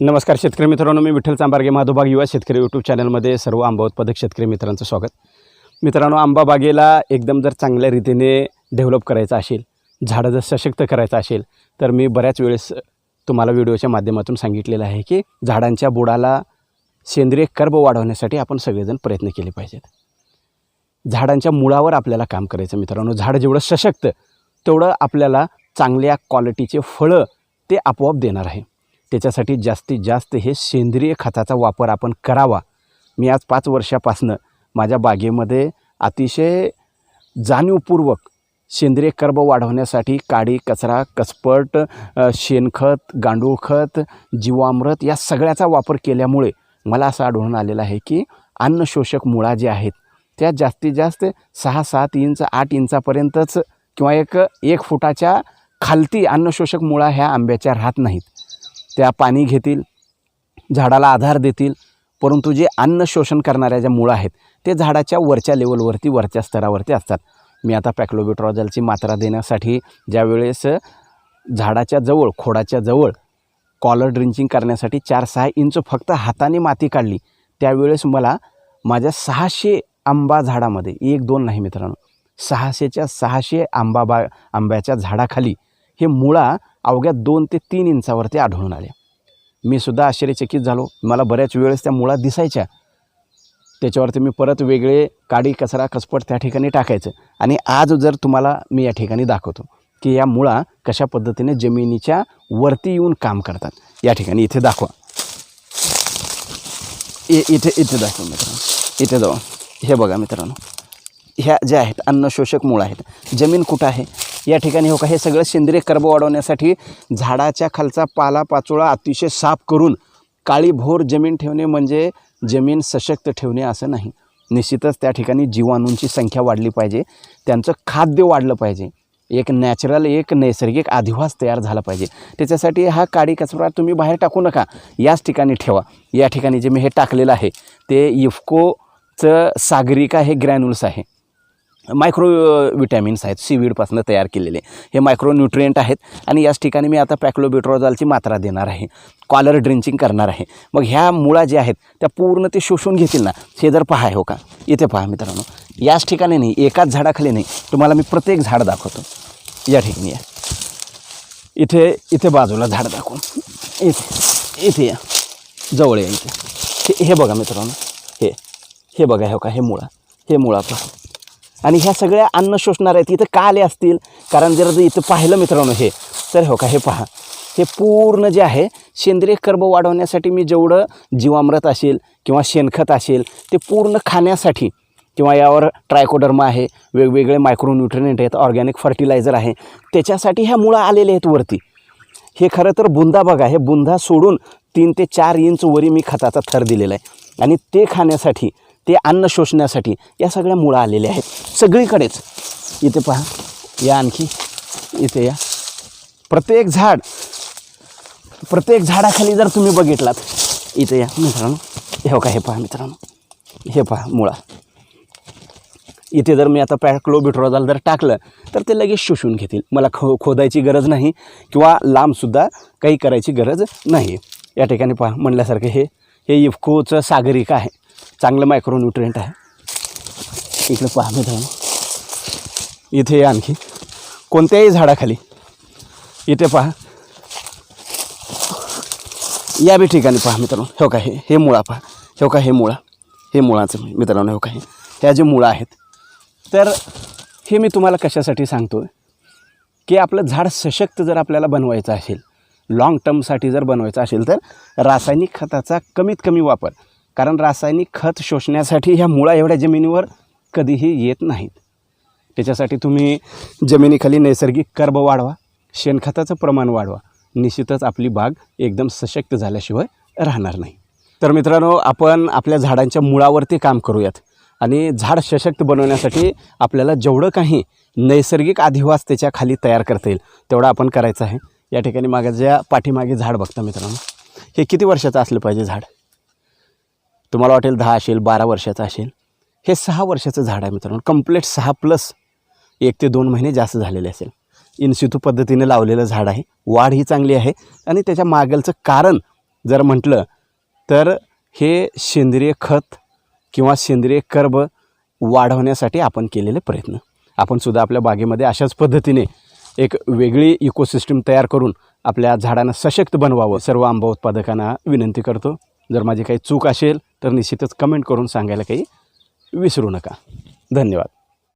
नमस्कार शेतकरी मित्रांनो मी विठ्ठल चांबारगे माधोबाग युवा शेतकरी यूट्यूब चॅनलमध्ये सर्व आंबा उत्पादक शेतकरी मित्रांचं स्वागत. मित्रांनो आंबा बागेला एकदम जर चांगल्या रीतीने डेव्हलप करायचं असेल झाडं जर सशक्त करायचं असेल तर मी बऱ्याच वेळेस तुम्हाला व्हिडिओच्या माध्यमातून सांगितलेलं आहे की झाडांच्या बुडाला सेंद्रिय कर्ब वाढवण्यासाठी आपण सगळेजण प्रयत्न केले पाहिजेत. झाडांच्या मुळावर आपल्याला काम करायचं मित्रांनो. झाड जेवढं सशक्त तेवढं आपल्याला चांगल्या क्वालिटीचे फळं ते आपोआप देणार आहे. त्याच्यासाठी जास्तीत जास्त हे सेंद्रिय खताचा वापर आपण करावा. मी आज पाच वर्षापासनं माझ्या बागेमध्ये अतिशय जाणीवपूर्वक सेंद्रिय कर्ब वाढवण्यासाठी काडी कचरा कसपट शेणखत गांडूळ खत जीवामृत या सगळ्याचा वापर केल्यामुळे मला असं आढळून आलेलं आहे की अन्नशोषक मुळा जे आहेत त्या जास्तीत जास्त सहा सात इंच आठ इंचापर्यंतच किंवा एक एक फुटाच्या खालती अन्नशोषक मुळा ह्या आंब्याच्या राहत नाहीत. त्या पाणी घेतील झाडाला आधार देतील परंतु जे अन्न शोषण करणाऱ्या ज्या मुळं आहेत ते झाडाच्या वरच्या लेवलवरती वरच्या स्तरावरती असतात. मी आता पॅक्लोबिट्रॉजलची मात्रा देण्यासाठी ज्यावेळेस झाडाच्या जवळ खोडाच्या जवळ कॉलर ड्रिंचिंग करण्यासाठी चार सहा इंच फक्त हाताने माती काढली त्यावेळेस मला माझ्या सहाशे आंबा झाडामध्ये एक दोन नाही मित्रांनो सहाशेच्या सहाशे आंबा बा आंब्याच्या झाडाखाली हे मुळा अवघ्या दोन ते तीन इंचावरती आढळून आले मी सुद्धा आश्चर्यचकित झालो. मला बऱ्याच वेळेस त्या मुळा दिसायच्या. त्याच्यावरती मी परत वेगळे काडी कचरा कसपट त्या ठिकाणी टाकायचं. आणि आज जर तुम्हाला मी या ठिकाणी दाखवतो की या मुळा कशा पद्धतीने जमिनीच्या वरती येऊन काम करतात. या ठिकाणी इथे दाखवा. इथे इथे दाखवा मित्रांनो. इथे जाऊ. हे बघा मित्रांनो. ह्या ज्या आहेत अन्नशोषक मुळं आहेत. जमीन कुठं आहे? या ठिकाणी हो का हे सगळं सेंद्रिय कर्ब वाढवण्यासाठी झाडाच्या खालचा पाला पाचोळा अतिशय साफ करून काळीभोर जमीन ठेवणे म्हणजे जमीन सशक्त ठेवणे असं नाही. निश्चितच त्या ठिकाणी जीवाणूंची संख्या वाढली पाहिजे. त्यांचं खाद्य वाढलं पाहिजे. एक नॅचरल एक नैसर्गिक अधिवास तयार झाला पाहिजे. त्याच्यासाठी हा काळी कचरा तुम्ही बाहेर टाकू नका. याच ठिकाणी ठेवा. या ठिकाणी जे मी हे टाकलेलं आहे ते इफ्कोचं सागरिका हे ग्रॅन्युल्स आहे. मायक्रो विटॅमिन्स आहेत सीवीडपासून तयार केलेले. हे मायक्रो न्यूट्रियंट आहेत आणि याच ठिकाणी मी आता पॅक्लोबिट्रोझॉलची मात्रा देणार आहे. कॉलर ड्रिंचिंग करणार आहे. मग ह्या मुळा ज्या आहेत त्या पूर्ण ते शोषून घेतील ना? हे जर पहा हो का? इथे पहा मित्रांनो. याच ठिकाणी नाही एकाच झाडाखाली नाही. तुम्हाला मी प्रत्येक झाड दाखवतो. या ठिकाणी या. इथे इथे बाजूला झाड दाखवून. इथे इथे या. जवळ या इथे. हे हे बघा मित्रांनो. हे हे बघा हो का? हे मुळा. हे मुळा पहा. आणि ह्या सगळ्या अन्न शोषणार आहेत इथं का आले असतील. कारण जर इथं पाहिलं मित्रांनो हे तर हो का हे पहा. हे पूर्ण जे आहे सेंद्रिय कर्ब वाढवण्यासाठी मी जेवढं जीवामृत असेल किंवा शेणखत असेल ते पूर्ण खाण्यासाठी किंवा यावर ट्रायकोडर्मा आहे वेगवेगळे मायक्रोन्युट्रिनेंट आहेत ऑर्गॅनिक फर्टिलायझर आहे त्याच्यासाठी ह्या मुळं आलेले आहेत वरती. हे खरं तर बुंदा बघा हे बुंदा सोडून तीन ते चार इंच वरी मी खताचा थर दिलेला आहे. आणि ते खाण्यासाठी ते अन्न शोषण्यासाठी या सगळ्या मुळं आलेल्या आहेत. सगळीकडेच. इथे पहा. या आणखी. इथे या. प्रत्येक झाड प्रत्येक झाडाखाली जर तुम्ही बघितलात इथे या मित्रांनो. हे का हे पहा मित्रांनो. हे पहा मुळा. इथे जर मी आता पॅक्लोबिट्रोझाल जर टाकलं तर ते लगेच शोषून घेतील. मला खो खोदायची गरज नाही किंवा लांबसुद्धा काही करायची गरज नाही. या ठिकाणी पहा म्हणल्यासारखं हे हे इफकोचं सागरिका आहे. चांगलं मायक्रोन्युट्रियंट आहे. इकडे पहा मित्रांनो इथे आणखी. कोणत्याही झाडाखाली. इथे पहा. या बी ठिकाणी पहा मित्रांनो. हो का हे हे मुळा पहा. हो का हे मुळा. हे मुळाचं म्हणजे मित्रांनो हो का हे. ह्या जे मुळं आहेत. तर हे मी तुम्हाला कशासाठी सांगतो की आपलं झाड सशक्त जर आपल्याला बनवायचं असेल लाँग टर्मसाठी जर बनवायचं असेल तर रासायनिक खताचा कमीत कमी वापर. कारण रासायनिक खत शोषण्यासाठी ह्या मुळा एवढ्या जमिनीवर कधीही येत नाहीत. त्याच्यासाठी तुम्ही जमिनीखाली नैसर्गिक कर्ब वाढवा शेणखताचं प्रमाण वाढवा. निश्चितच आपली बाग एकदम सशक्त झाल्याशिवाय राहणार नाही. तर मित्रांनो आपण आपल्या झाडांच्या मुळावरती काम करूयात आणि झाड सशक्त बनवण्यासाठी आपल्याला जेवढं काही नैसर्गिक अधिवास त्याच्याखाली तयार करता येईल तेवढं आपण करायचं आहे. या ठिकाणी मागाच्या पाठीमागे झाड बघता मित्रांनो हे किती वर्षाचं असलं पाहिजे झाड? तुम्हाला वाटेल दहा असेल बारा वर्षाचं असेल. हे सहा वर्षाचं झाड आहे मित्रांनो. कंप्लीट सहा प्लस एक ते दोन महिने जास्त झालेले असेल. इनसितू पद्धतीने लावलेलं झाड आहे. वाढ ही चांगली आहे. आणि त्याच्या मागलचं कारण जर म्हटलं तर हे सेंद्रिय खत किंवा सेंद्रिय कर्ब वाढवण्यासाठी आपण केलेले प्रयत्न. आपण सुद्धा आपल्या बागेमध्ये अशाच पद्धतीने एक वेगळी इकोसिस्टम तयार करून आपल्या झाडांना सशक्त बनवावं सर्व आंबा उत्पादकांना विनंती करतो. जर माझी काही चूक असेल तर निश्चितच कमेंट करून सांगायला काही विसरू नका. धन्यवाद.